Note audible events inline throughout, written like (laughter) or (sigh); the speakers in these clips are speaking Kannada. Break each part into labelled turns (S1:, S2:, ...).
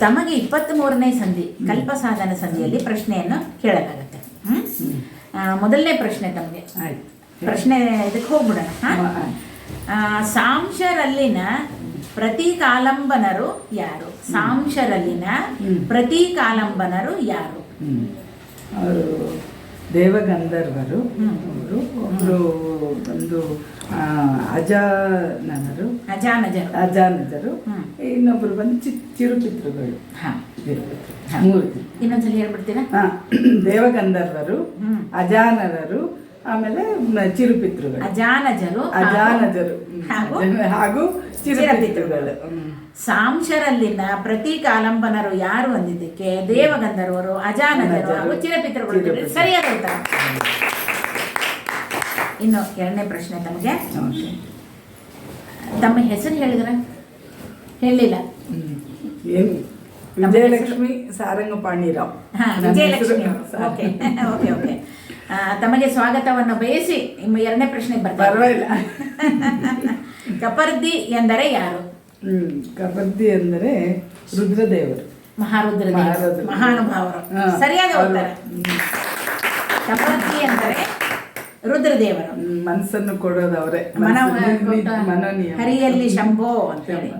S1: ತಮಗೆ ಇಪ್ಪತ್ತ್ ಮೂರನೇ ಸಂಧಿ ಕಲ್ಪಸಾಧನ ಸಂಧಿಯಲ್ಲಿ ಪ್ರಶ್ನೆಯನ್ನು ಕೇಳಲಾಗುತ್ತೆ? ಮೊದಲನೇ ಪ್ರಶ್ನೆ ತಮಗೆ. ಪ್ರಶ್ನೆ ಇದಕ್ಕೆ ಹೋಗ್ಬಿಡೋಣ. ಸಾಂಶರಲ್ಲಿನ ಪ್ರತಿ ಕಾಲಂಬನರು ಯಾರು ಸಾಂಶರಲ್ಲಿನ
S2: ಪ್ರತಿ
S1: ಕಾಲಂಬನರು ಯಾರು.
S2: ಅವರು ದೇವಗಂಧರ್ವರು. ಅವರು ಒಬ್ಬರು ಒಂದು ಅಜಾನರು
S1: ಅಜಾನಜರು. ಅಜಾನಜರು.
S2: ಇನ್ನೊಬ್ಬರು ಬಂದು ಚಿ ಚಿರುಪಿತೃಗಳು. ಮೂರು.
S1: ಇನ್ನೊಂದ್ಸಲ ಹೇಳ್ಬಿಡ್ತೀರಾ?
S2: ಹಾ, (clears throat) ದೇವಗಂಧರ್ವರು ಅಜಾನರರು ಆಮೇಲೆ ಚಿರುಪಿತೃಗಳು
S1: ಅಜಾನಜರು
S2: ಅಜಾನಜರು.
S1: ಹಾಗೂ
S2: ಚಿರುಪಿತೃಗಳು
S1: ಪ್ರತಿ ಕಾಲಂಬನರು ಯಾರು ಅಂದಿದ್ದಕ್ಕೆ ದೇವಗಂಧರ್ವರು ಅಜಾನಜರು ಹಾಗೂ ಚಿರಪಿತೃಗಳು
S2: ಚಿರಪಿತೃ.
S1: ಸರಿಯಾದ ಉತ್ತರ. ಇನ್ನು ಎರಡನೇ ಪ್ರಶ್ನೆ ತಮಗೆ.
S2: ಓಕೆ.
S1: ತಮ್ಮ ಹೆಸರು ಹೇಳಿದ್ರ? ಹೇಳಿಲ್ಲ.
S2: ಏನು? Vijayalakshmi Saranga.
S1: Okay okay okay ಆ, ತಮಗೆ ಸ್ವಾಗತವನ್ನು ಬಯಸಿ ಎರಡನೇ ಪ್ರಶ್ನೆ ಬರ್ತಾರೆ
S2: ಪರವಾಗಿಲ್ಲ.
S1: ಕಪರ್ದಿ ಎಂದರೆ ಯಾರು?
S2: ಹ್ಮ್ ಕಬಡ್ಡಿ ಅಂದರೆ ರುದ್ರದೇವರು.
S1: ಮಹಾರುದ್ರ. ಮಹಾನುಭಾವರು. ಸರಿಯಾದ. ಉತ್ತರ. ಕಪರ್ದಿ ಎಂದರೆ ರುದ್ರದೇವರು.
S2: ಮನಸ್ಸನ್ನು ಕೊಡೋದು ಅವರೇ.
S1: ಹರಿಯಲ್ಲಿ ಶಂಭೋ ಅಂತೇಳಿ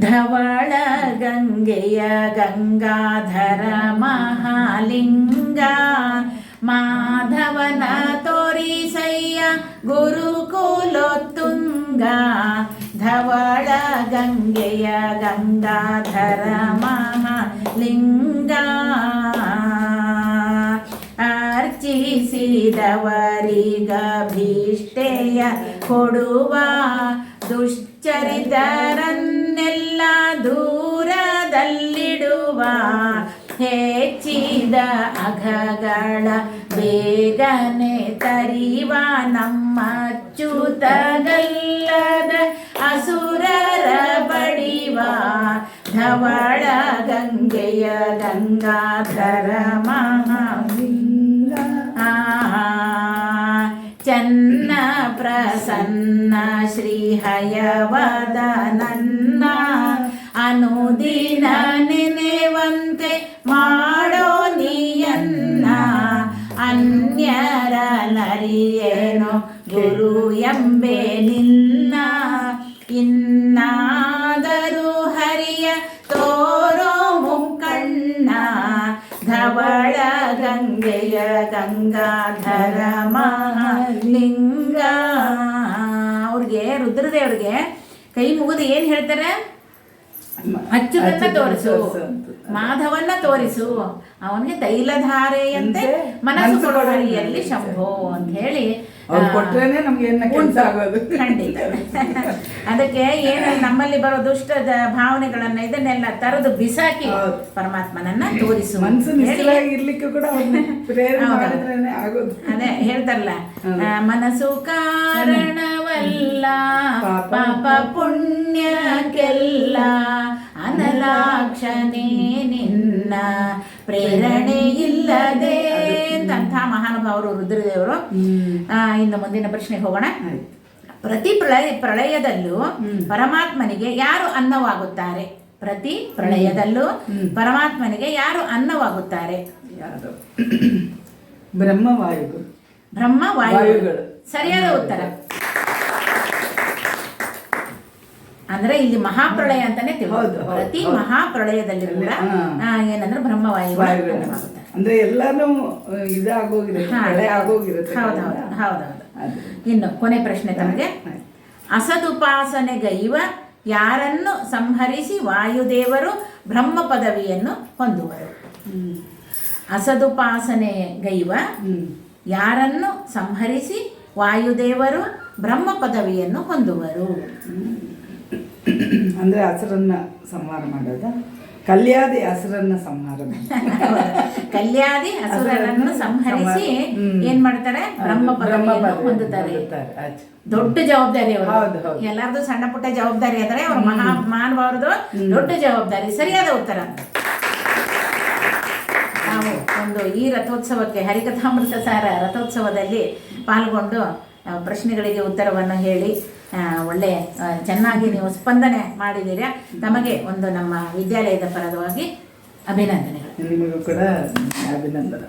S1: ಧವಳ ಗಂಗೆಯ ಗಂಗಾಧರ ಮಹಾಲಿಂಗ ಮಾಧವನ ತೋರಿಸಯ್ಯ ಗುರುಕುಲೋತ್ತುಂಗ ಧವಳ ಗಂಗೆಯ ಗಂಗಾಧರ ಮಹಾಲಿಂಗ. ಅರ್ಚಿಸಿದವರಿಗಭೀಷ್ಟೆಯ ಕೊಡುವ ದುಶ್ಚರಿತರನ್ನೆಲ್ಲ ದೂರದಲ್ಲಿಡುವ ಹೆಚ್ಚಿದ ಅಘಗಳ ಬೇಗನೆ ತರಿವ ನಮ್ಮ ಚ್ಯುತಗಲ್ಲದ ಅಸುರರ ಬಡಿವ ಧವಳ ಗಂಗೆಯ ಗಂಗಾಧರ ಚನ್ನ ಪ್ರಸನ್ನ ನನ್ನ ಅನುದಿನ ನೆನೆವಂತೆ ಮಾಡೋ ನೀಯನ್ನ ಅನ್ಯರ ನರಿಯೇನು ಗುರು ಎಂಬೆ ನಿನ್ನ ಧವಳ ಗಂಗೆಯ ಗಂಗಾಧರ ಮಹಾಲಿಂಗ. ಅವ್ರಿಗೆ ರುದ್ರದೇವ್ರಿಗೆ ಕೈ ಮುಗಿದು ಏನ್ ಹೇಳ್ತಾರೆ? ಅಚ್ಚುತನ್ನ ತೋರಿಸು. ಮಾಧವನ್ನ ತೋರಿಸು. ಅವನಿಗೆ ತೈಲಧಾರೆಯಂತೆ ಮನಸ್ಸು ಕೊಡುವರಿಯಲ್ಲಿ ಶಂಭೋ ಅಂತ ಹೇಳಿ ಖಂಡಿತ. ಅದಕ್ಕೆ ಏನು ನಮ್ಮಲ್ಲಿ ಬರೋ ದುಷ್ಟ ಭಾವನೆಗಳನ್ನ ಇದನ್ನೆಲ್ಲ ತರದು ಬಿಸಾಕಿ ಪರಮಾತ್ಮನನ್ನ ತೋರಿಸು
S2: ಇರ್ಲಿಕ್ಕೆ ಕೂಡ
S1: ಅದೇ ಹೇಳ್ತಾರಲ್ಲ ಮನಸ್ಸು ಕಾರಣವಲ್ಲ
S2: ಪಾಪ
S1: ಪುಣ್ಯಕ್ಕೆಲ್ಲ ಅನಲಾಕ್ಷನೇ ನಿನ್ನ ಪ್ರೇರಣೆ ಇಲ್ಲದೆ ಅಂತ. ಮಹಾನುಭಾವರು ರುದ್ರದೇವರು. ಇನ್ನು ಮುಂದಿನ ಪ್ರಶ್ನೆಗೆ ಹೋಗೋಣ. ಪ್ರತಿ ಪ್ರಳಯ ಪ್ರಳಯದಲ್ಲೂ. ಪರಮಾತ್ಮನಿಗೆ ಯಾರು ಅನ್ನವಾಗುತ್ತಾರೆ? ಪ್ರತಿ ಪ್ರಳಯದಲ್ಲೂ ಪರಮಾತ್ಮನಿಗೆ ಯಾರು ಅನ್ನವಾಗುತ್ತಾರೆ?
S2: ಯಾರು? ಬ್ರಹ್ಮವಾಯುಗಳು
S1: ಬ್ರಹ್ಮ ವಾಯು
S2: ವಾಯುಗಳು.
S1: ಸರಿಯಾದ ಉತ್ತರ. ಅಂದ್ರೆ ಇಲ್ಲಿ ಮಹಾಪ್ರಳಯ ಅಂತಾನೆ ಪ್ರತಿ. ಮಹಾಪ್ರಳಯದಲ್ಲಿ ಕೂಡ ಏನಂದ್ರೆ ಬ್ರಹ್ಮವಾಯು
S2: ಅಂದ್ರೆ ಎಲ್ಲಾನು ಇದಾಗೋಗಿರುತ್ತೆ
S1: ಹೌದೌದು ಹೌದೌದು. ಇನ್ನು ಕೊನೆ ಪ್ರಶ್ನೆ ತಮಗೆ.
S2: ಅಸದುಪಾಸನೆ
S1: ಅಸದುಪಾಸನೆಗೈವ ಯಾರನ್ನು ಸಂಹರಿಸಿ ವಾಯುದೇವರು ಬ್ರಹ್ಮ ಪದವಿಯನ್ನು ಹೊಂದುವರು.
S2: ಅಸದುಪಾಸನೆ
S1: ಅಸದುಪಾಸನೆಗೈವ. ಯಾರನ್ನು ಸಂಹರಿಸಿ ವಾಯುದೇವರು ಬ್ರಹ್ಮ ಪದವಿಯನ್ನು ಹೊಂದುವರು
S2: ಅಂದರೆ ಹಸರನ್ನು ಸಂಹಾರ ಮಾಡೋದ? ಕಲ್ಯಾದಿ ಹಸುರನ್ನ ಸಂಹಾರ.
S1: ಕಲ್ಯಾದಿ ಅಸುರರನ್ನು ಸಂಹರಿಸಿ. ಏನ್ ಮಾಡ್ತಾರೆ? ಬ್ರಹ್ಮ ಹೊಂದುತ್ತಾರೆ. ದೊಡ್ಡ ಜವಾಬ್ದಾರಿ ಅವರು. ಎಲ್ಲಾರ್ದು ಸಣ್ಣ ಪುಟ್ಟ ಜವಾಬ್ದಾರಿ ಆದರೆ ಅವ್ರ ಮಹಾ ಮಾನವರದು ದೊಡ್ಡ ಜವಾಬ್ದಾರಿ. ಸರಿಯಾದ ಉತ್ತರ. ನಾವು ಒಂದು ಈ ರಥೋತ್ಸವಕ್ಕೆ ಹರಿಕಥಾಮೃತ ಸಾರ ರಥೋತ್ಸವದಲ್ಲಿ ಪಾಲ್ಗೊಂಡು ಪ್ರಶ್ನೆಗಳಿಗೆ ಉತ್ತರವನ್ನು ಹೇಳಿ ಒಳ್ಳೆ ಚೆನ್ನಾಗಿ ನೀವು ಸ್ಪಂದನೆ ಮಾಡಿದ್ದೀರಾ? ತಮಗೆ ಒಂದು ನಮ್ಮ ವಿದ್ಯಾಲಯದ ಪರವಾಗಿ ಅಭಿನಂದನೆಗಳು.
S2: ನಿಮಗೂ ಕೂಡ ಅಭಿನಂದನೆ